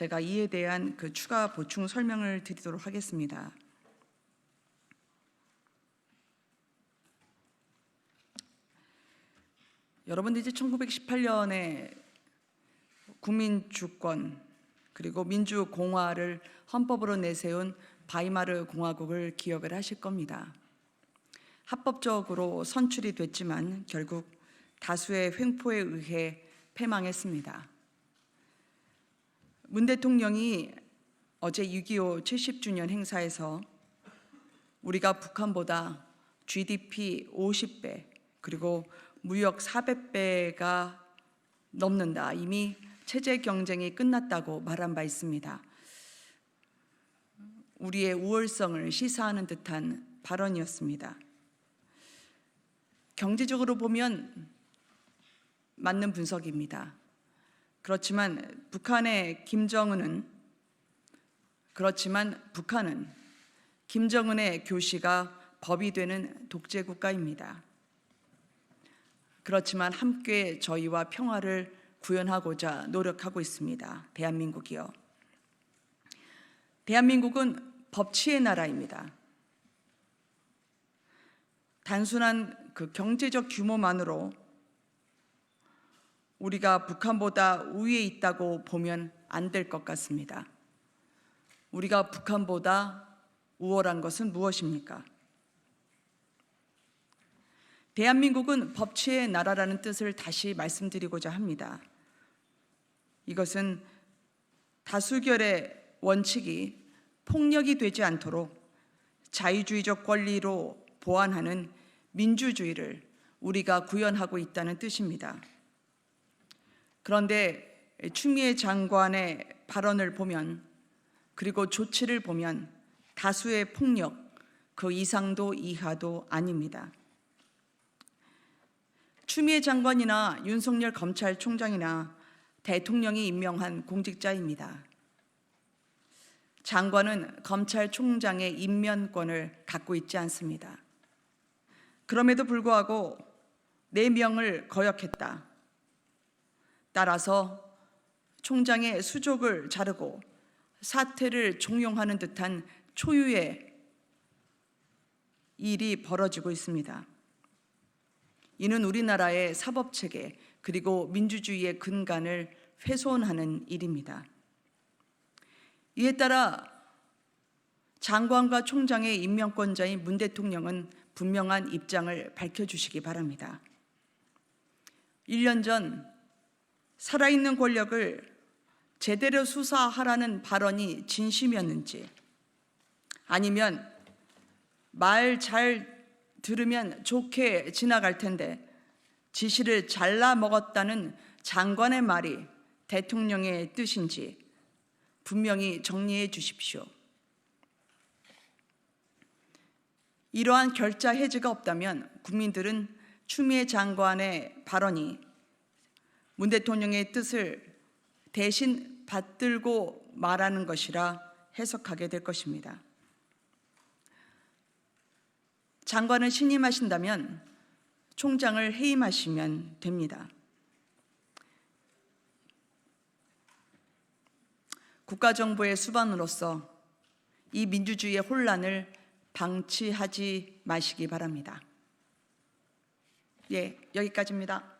제가 이에 대한 그 추가 보충 설명을 드리도록 하겠습니다. 여러분들 이제 1918년에 국민 주권 그리고 민주 공화를 헌법으로 내세운 바이마르 공화국을 기억을 하실 겁니다. 합법적으로 선출이 됐지만 결국 다수의 횡포에 의해 패망했습니다. 문 대통령이 어제 6.25 70주년 행사에서 우리가 북한보다 GDP 50배 그리고 무역 400배가 넘는다. 이미 체제 경쟁이 끝났다고 말한 바 있습니다. 우리의 우월성을 시사하는 듯한 발언이었습니다. 경제적으로 보면 맞는 분석입니다. 그렇지만 북한의 김정은은 그렇지만 북한은 김정은의 교시가 법이 되는 독재 국가입니다. 그렇지만 함께 저희와 평화를 구현하고자 노력하고 있습니다. 대한민국이요. 대한민국은 법치의 나라입니다. 단순한 그 경제적 규모만으로 우리가 북한보다 우위에 있다고 보면 안 될 것 같습니다. 우리가 북한보다 우월한 것은 무엇입니까? 대한민국은 법치의 나라라는 뜻을 다시 말씀드리고자 합니다. 이것은 다수결의 원칙이 폭력이 되지 않도록 자유주의적 권리로 보완하는 민주주의를 우리가 구현하고 있다는 뜻입니다. 그런데 추미애 장관의 발언을 보면 그리고 조치를 보면 다수의 폭력 그 이상도 이하도 아닙니다. 추미애 장관이나 윤석열 검찰총장이나 대통령이 임명한 공직자입니다. 장관은 검찰총장의 임면권을 갖고 있지 않습니다. 그럼에도 불구하고 네 명을 거역했다. 따라서 총장의 수족을 자르고 사태를 종용하는 듯한 초유의 일이 벌어지고 있습니다. 이는 우리나라의 사법 체계 그리고 민주주의의 근간을 훼손하는 일입니다. 이에 따라 장관과 총장의 임명권자인 문 대통령은 분명한 입장을 밝혀 주시기 바랍니다. 1년 전 살아있는 권력을 제대로 수사하라는 발언이 진심이었는지 아니면 말 잘 들으면 좋게 지나갈 텐데 지시를 잘라 먹었다는 장관의 말이 대통령의 뜻인지 분명히 정리해 주십시오. 이러한 결자 해지가 없다면 국민들은 추미애 장관의 발언이 문 대통령의 뜻을 대신 받들고 말하는 것이라 해석하게 될 것입니다. 장관을 신임하신다면 총장을 해임하시면 됩니다. 국가정부의 수반으로서 이 민주주의의 혼란을 방치하지 마시기 바랍니다. 예, 여기까지입니다.